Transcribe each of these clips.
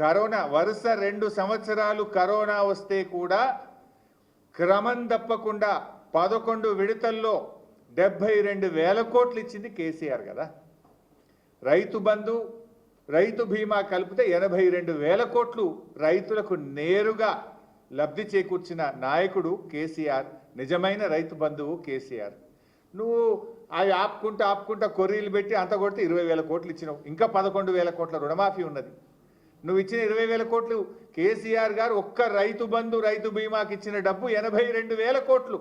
Corona వరుస రెండు సంవత్సరాలు కరోనా వస్తే కూడా క్రమం తప్పకుండా పదకొండు విడతల్లో డెబ్బై రెండు వేల కోట్లు ఇచ్చింది కేసీఆర్ కదా. రైతు బంధు రైతు బీమా కలిపితే ఎనభై రెండు వేల కోట్లు రైతులకు నేరుగా లబ్ధి చేకూర్చిన నాయకుడు కేసీఆర్ నిజమైన రైతు బంధువు కేసీఆర్. నువ్వు అవి ఆపుకుంటా ఆపుకుంటా కొర్రీలు పెట్టి అంత కొడితే ఇరవై వేల కోట్లు ఇచ్చినావు. ఇంకా పదకొండు వేల కోట్ల రుణమాఫీ ఉన్నది. నువ్వు ఇచ్చిన ఇరవై వేల కోట్లు. కేసీఆర్ గారు ఒక్క రైతు బంధు రైతు బీమాకి ఇచ్చిన డబ్బు ఎనభై రెండు వేల కోట్లు.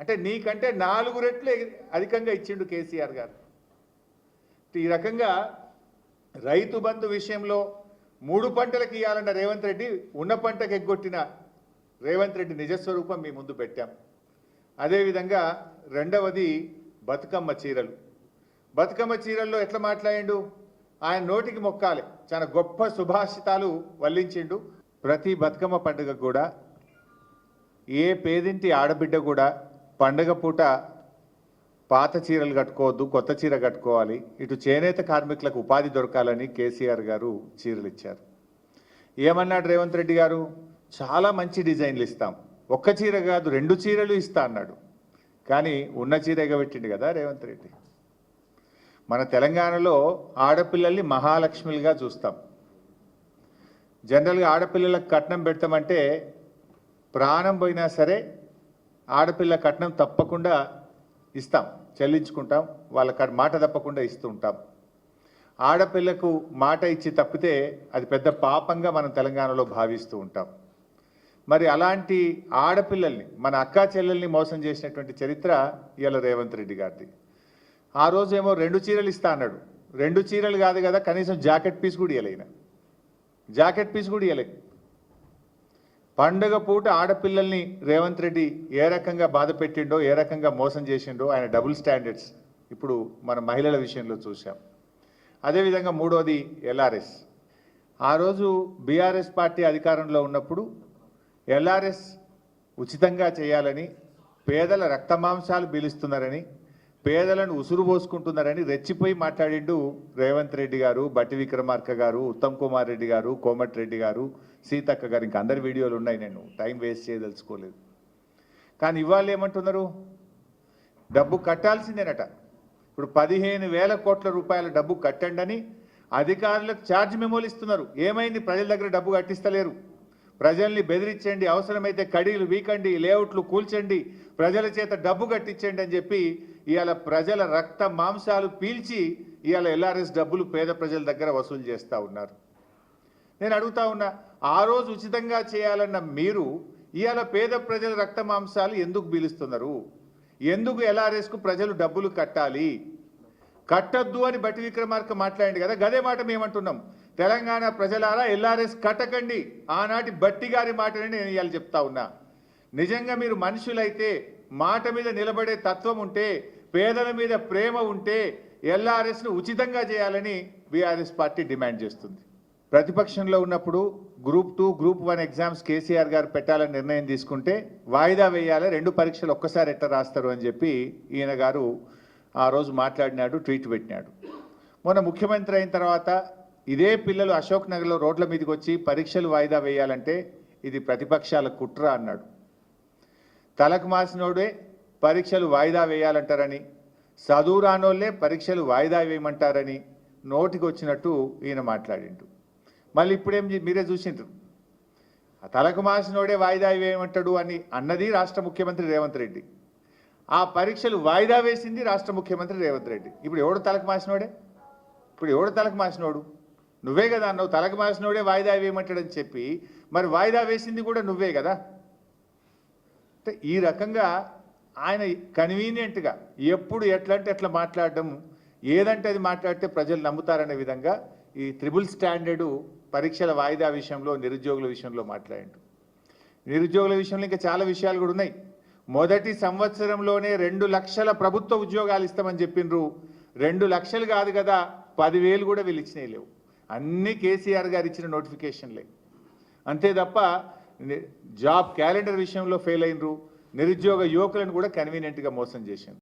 అంటే నీకంటే నాలుగు రెట్లు అధికంగా ఇచ్చిండు కేసీఆర్ గారు. ఈ రకంగా రైతు బంధు విషయంలో మూడు పంటలకు ఇవ్వాలన్న రేవంత్ రెడ్డి ఉన్న పంటకు ఎగ్గొట్టిన రేవంత్ రెడ్డి నిజస్వరూపం మీ ముందు పెట్టాం. అదేవిధంగా రెండవది బతుకమ్మ చీరలు. బతుకమ్మ చీరల్లో ఎట్లా మాట్లాడిండు? ఆయన నోటికి మొక్కాలి. చాలా గొప్ప సుభాషితాలు వల్లించిండు. ప్రతి బతుకమ్మ పండుగ కూడా ఏ పేదింటి ఆడబిడ్డ కూడా పండగ పూట పాత చీరలు కట్టుకోవద్దు కొత్త చీర కట్టుకోవాలి. ఇటు చేనేత కార్మికులకు ఉపాధి దొరకాలని కేసీఆర్ గారు చీరలు ఇచ్చారు. ఏమన్నాడు రేవంత్ రెడ్డి గారు? చాలా మంచి డిజైన్లు ఇస్తాం. ఒక్క చీర కాదు రెండు చీరలు ఇస్తా అన్నాడు. కానీ ఉన్న చీర ఎగబెట్టిండు కదా రేవంత్ రెడ్డి. మన తెలంగాణలో ఆడపిల్లల్ని మహాలక్ష్మిలుగా చూస్తాం. జనరల్గా ఆడపిల్లలకు కట్నం పెడతామంటే ప్రాణం పోయినా సరే ఆడపిల్ల కట్నం తప్పకుండా ఇస్తాం చెల్లించుకుంటాం వాళ్ళ మాట తప్పకుండా ఇస్తూ ఉంటాం. ఆడపిల్లకు మాట ఇచ్చి తప్పితే అది పెద్ద పాపంగా మనం తెలంగాణలో భావిస్తూ ఉంటాం. మరి అలాంటి ఆడపిల్లల్ని మన అక్కా చెల్లెల్ని మోసం చేసినటువంటి చరిత్ర ఇవాళ రేవంత్ రెడ్డి గారిది. ఆ రోజు ఏమో రెండు చీరలు ఇస్తా అన్నాడు. రెండు చీరలు కాదు కదా కనీసం జాకెట్ పీస్ కూడా ఇవ్వలేన జాకెట్ పీస్ కూడా ఇవ్వలే పండగ పూట ఆడపిల్లల్ని రేవంత్ రెడ్డి ఏ రకంగా బాధ పెట్టిండో ఏ రకంగా మోసం చేసిండో ఆయన డబుల్ స్టాండర్డ్స్ ఇప్పుడు మన మహిళల విషయంలో చూసాం అదేవిధంగా మూడోది ఎల్ఆర్ఎస్. ఆ రోజు బీఆర్ఎస్ పార్టీ అధికారంలో ఉన్నప్పుడు ఎల్ఆర్ఎస్ ఉచితంగా చేయాలని పేదల రక్తమాంసాలు పీలుస్తున్నారని పేదలను ఉసురు పోసుకుంటున్నారని రెచ్చిపోయి మాట్లాడిండు రేవంత్ రెడ్డి గారు బట్టి విక్రమార్క గారు ఉత్తమ్ కుమార్ రెడ్డి గారు కోమటిరెడ్డి గారు సీతక్క గారు ఇంకా అందరి వీడియోలు ఉన్నాయి నేను టైం వేస్ట్ చేయదలుచుకోలేదు. కానీ ఇవాళ ఏమంటున్నారు? డబ్బు కట్టాల్సిందేనట. ఇప్పుడు పదిహేను వేల కోట్ల రూపాయల డబ్బు కట్టండి అని అధికారులకు ఛార్జ్ మెమోలు ఇస్తున్నారు. ఏమైంది? ప్రజల దగ్గర డబ్బు కట్టిస్తలేరు. ప్రజల్ని బెదిరించండి అవసరమైతే కడీలు వీకండి లేఅవుట్లు కూల్చండి ప్రజల చేత డబ్బు కట్టించండి అని చెప్పి ఇవాళ ప్రజల రక్త మాంసాలు పీల్చి ఇవాళ ఎల్ఆర్ఎస్ డబ్బులు పేద ప్రజల దగ్గర వసూలు చేస్తూ ఉన్నారు. నేను అడుగుతా ఉన్నా ఆ రోజు ఉచితంగా చేయాలన్న మీరు ఇవాళ పేద ప్రజల రక్త మాంసాలు ఎందుకు పీలుస్తున్నారు? ఎందుకు ఎల్ఆర్ఎస్కు ప్రజలు డబ్బులు కట్టాలి? కట్టద్దు అని బట్టి విక్రమార్క మాట్లాడింది కదా గదే మాట మేమంటున్నాం. తెలంగాణ ప్రజలారా ఎల్ఆర్ఎస్ కట్టకండి. ఆనాటి బట్టి గారి మాటని నేను ఇవాళ చెప్తా ఉన్నా. నిజంగా మీరు మనుషులైతే మాట మీద నిలబడే తత్వం ఉంటే పేదల మీద ప్రేమ ఉంటే ఎల్ఆర్ఎస్ను ఉచితంగా చేయాలని బీఆర్ఎస్ పార్టీ డిమాండ్ చేస్తుంది. ప్రతిపక్షంలో ఉన్నప్పుడు group two group one exams KCR garu పెట్టాలని నిర్ణయం తీసుకుంటే వాయిదా వేయాలి రెండు పరీక్షలు ఒక్కసారి ఎట్లా రాస్తారు అని చెప్పి ఈయన గారు ఆ రోజు మాట్లాడినాడు ట్వీట్ పెట్టినాడు. మొన్న ముఖ్యమంత్రి అయిన తర్వాత ఇదే పిల్లలు అశోక్ నగర్లో రోడ్ల మీదకి వచ్చి పరీక్షలు వాయిదా వేయాలంటే ఇది ప్రతిపక్షాల కుట్ర అన్నాడు. తలకు మాసినోడే పరీక్షలు వాయిదా వేయాలంటారని చదువు రానోళ్ళే పరీక్షలు వాయిదా వేయమంటారని నోటికి వచ్చినట్టు ఈయన మాట్లాడిండు. మళ్ళీ ఇప్పుడేం మీరే చూసిండ్రు. ఆ తలకు మాసినోడే వాయిదా వేయమంటాడు అని అన్నది రాష్ట్ర ముఖ్యమంత్రి రేవంత్ రెడ్డి. ఆ పరీక్షలు వాయిదా వేసింది రాష్ట్ర ముఖ్యమంత్రి రేవంత్ రెడ్డి. ఇప్పుడు ఎవడు తలకు మాసినోడే? ఇప్పుడు ఎవడు తలకు మాసినోడు? నువ్వే కదా అన్నావు తలకు మాసినోడే వాయిదా వేయమంటాడని చెప్పి మరి వాయిదా వేసింది కూడా నువ్వే కదా? అంటే ఈ రకంగా ఆయన కన్వీనియంట్గా ఎప్పుడు ఎట్లంటే ఎట్లా మాట్లాడడం ఏదంటే అది మాట్లాడితే ప్రజలు నమ్ముతారనే విధంగా ఈ త్రిబుల్ స్టాండర్డు పరీక్షల వాయిదా విషయంలో నిరుద్యోగుల విషయంలో మాట్లాడండు. నిరుద్యోగుల విషయంలో ఇంకా చాలా విషయాలు కూడా ఉన్నాయి. మొదటి సంవత్సరంలోనే రెండు లక్షల ప్రభుత్వ ఉద్యోగాలు ఇస్తామని చెప్పిండ్రు. రెండు లక్షలు కాదు కదా పదివేలు కూడా వీళ్ళు ఇచ్చినాయి లేవు. అన్నీ కేసీఆర్ గారు ఇచ్చిన నోటిఫికేషన్లే అంతే తప్ప జాబ్ క్యాలెండర్ విషయంలో ఫెయిల్ అయినరు. నిరుద్యోగ యువకులను కూడా కన్వీనియంట్గా మోసం చేసింది.